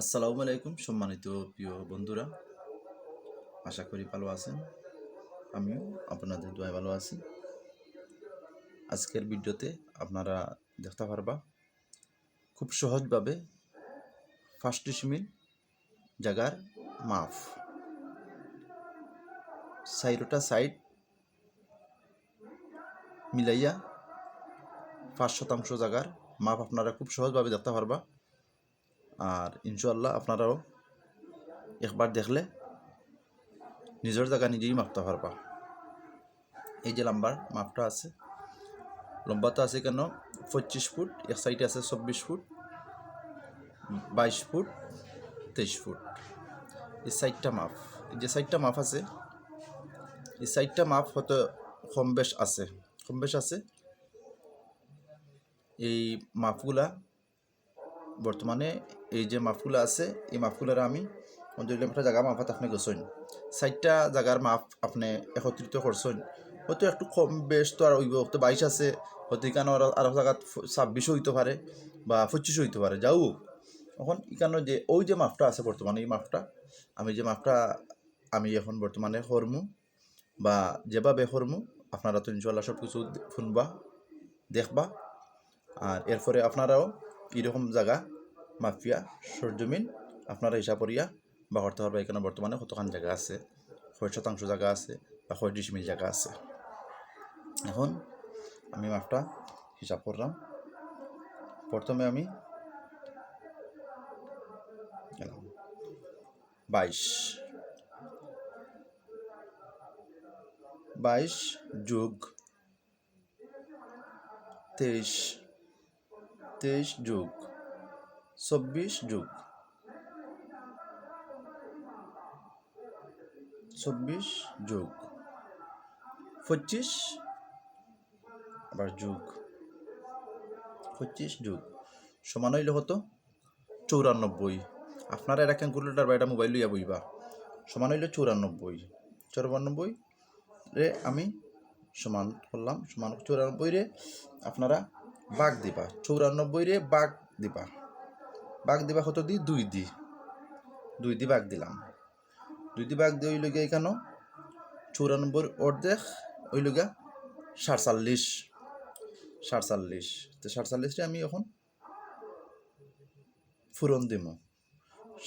আসসালামু আলাইকুম, সম্মানিত প্রিয় বন্ধুরা। আশা করি ভালো আছেন। আমিও আপনাদের দোয়ায় ভালো আছি। আজকের ভিডিওতে আপনারা দেখতে পারবা, খুব সহজভাবে ফার্স্ট ডিসমিল জায়গার মাফ। সাইরোটা সাইড মিলাইয়া পাঁচ শতাংশ জায়গার মাপ আপনারা খুব সহজভাবে দেখতে পারবা। আর ইনশাল্লাহ আপনারাও একবার দেখলে নিজের জায়গা নিজেই মাপতে পারবা। এই যে লাম্বার মাপটা আছে। লম্বাটা আছে কেন? পঁচিশ ফুট, এক সাইডে আছে চব্বিশ ফুট, বাইশ ফুট, তেইশ ফুট। এই সাইডটা মাপ। এই যে সাইডটা মাপ আছে, এই সাইডটা মাপ হয়তো কম বেশ আছে। কম বেশ আছে। এই মাপগুলা বর্তমানে এই যে মাফগুলা আছে, এই মাফগুলার আমি পঞ্চাশ কিলোমিটার জায়গা মাফাত আপনি গেছেন ষাটটা জায়গার মাপ আপনি একত্রিত করছেন হয়তো একটু কম বেশ তো আর ওই তো বাইশ আছে, হয়তো এখানে আর আরও জায়গাত ছাব্বিশও হইতে পারে বা পঁচিশও হইতে পারে যাও এখন এখানে যে ওই যে মাপটা আছে বর্তমানে এই মাপটা আমি যে মাপটা আমি এখন বর্তমানে হরমু বা যেভাবে হরমু আপনারা তো ইনশাল্লাহ সব কিছু শুনবা, দেখবা। আর এরপরে আপনারাও এরকম জায়গা, মাফিয়া, সরজমিন, আপনারা হিসাব করিয়া বা করতে পারবে এখানে বর্তমানে কতখান জায়গা আছে কয় শতাংশ জায়গা আছে বা কয় ডিসমিল জায়গা আছে। এখন আমি মাপটা হিসাব করলাম। প্রথমে আমি বাইশ। বাইশ যোগ তেইশ। তেইশ যোগ, চব্বিশ যোগ। চব্বিশ যোগ, পঁচিশ, আবার যোগ, পঁচিশ যোগ, সমান হইলে হতো চৌরানব্বই। আপনারা এটা ক্যালকুলেটার বা এটা মোবাইল লইয়া বইবা। সমান হইলে চৌরানব্বই। চৌরানব্বই রে আমি সমান করলাম, সমান চৌরানব্বই রে আপনারা বাঘ দিবা। চৌরানব্বই রে বাঘ দিবা। বাঘ দিবা কত দি? দুই দি। দুই দি বাঘ দিলাম। দুই দি বাঘ দিয়ে ওই লগিয়া এখানো চৌরানব্বই অর্ধেক ওই সাতচল্লিশ। সাতচল্লিশ। তো সাতচল্লিশে আমি এখন ফুরন দিব।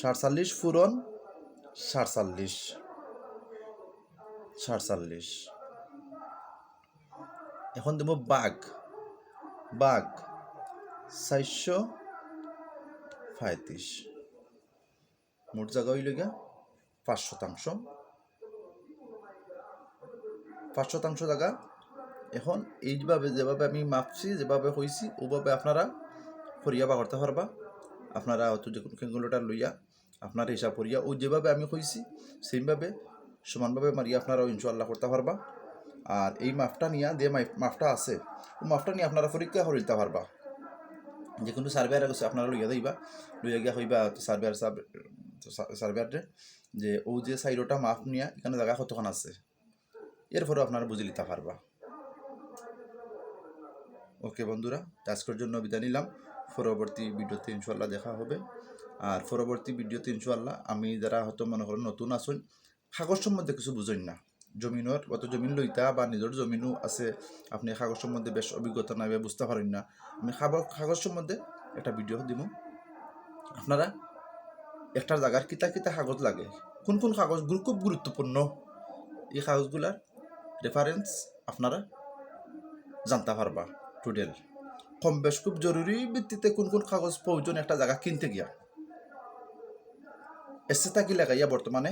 সাতচল্লিশ ফুরন সাতচল্লিশ। সাতচল্লিশ। এখন দেব বাঘ। বাঘ, চারশো পঁয়ত্রিশ। মোট জায়গা হইল গিয়া পাঁচ শতাংশ। পাঁচ শতাংশ জায়গা। এখন এইভাবে যেভাবে আমি মাপছি, যেভাবে হয়েছি ওভাবে আপনারা ফরিয়া বা করতে পারবা। আপনারা হয়তো যে কোনো ক্যালকুলেটার লইয়া আপনার হিসাব করিয়া ও যেভাবে আমি হয়েছি সেইভাবে সমানভাবে মারিয়া আপনারাও ইনশাল্লাহ করতে পারবা। আর এই মাপটা নিয়ে যে মাপটা আছে ও মাপটা নিয়ে আপনারা পরীক্ষা করে দিতে পারবা। যে কোনো সার্ভেয়ার আছে আপনারা লইয়া দিবা লইয়া গিয়া হইবা সার্ভেয়ার সার্ভেয়ারে যে ও যে সাইডোটা মাপ নিয়ে এখানে জায়গা কতক্ষণ আছে এরপরে আপনারা বুঝে নিতে পারবা। ওকে বন্ধুরা, আজকের জন্য বিদায় নিলাম। পরবর্তী ভিডিওতে ইনশাল্লাহ দেখা হবে। আর পরবর্তী ভিডিওতে ইনশাল্লাহ আমি যারা হয়তো মনে করেন নতুন আসুন কাগজ সম্বন্ধে কিছু বুঝেন না। জমিনের অত জমিন লইতা, বা নিজের জমিনও আছে, আপনি কাগজ সম্বন্ধে বেশ অভিজ্ঞতা নাই বা বুঝতে পারেন না। আমি কাগজ সম্বন্ধে একটা ভিডিও দিব আপনারা একটা জায়গার কিতা কিতা কাগজ লাগে। কোন কোন কাগজগুলো খুব গুরুত্বপূর্ণ এই কাগজগুলার রেফারেন্স আপনারা জানতে পারবা টোটাল কম বেশ খুব জরুরি ভিত্তিতে কোন কোন কাগজ প্রয়োজন একটা জায়গা কিনতে গিয়া। এসে থাকি লাগাইয়া বর্তমানে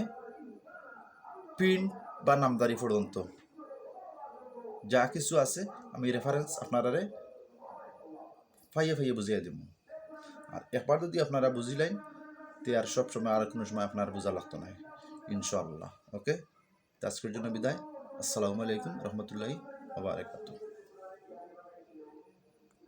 প্রিন্ট বা নামদারি পর্যন্ত। যা কিছু আছে, আমি রেফারেন্স আপনারা ফাইয়ে ফাইয়ে বুঝিয়ে দিব আর একবার যদি আপনারা বুঝিলেন, তে আর সব সময় আর কোনো সময় আপনার বোঝা লাগতো না ইনশাল্লাহ ওকে? আজকের জন্য বিদায়। আসসালামু আলাইকুম রহমতুল্লাহি আবার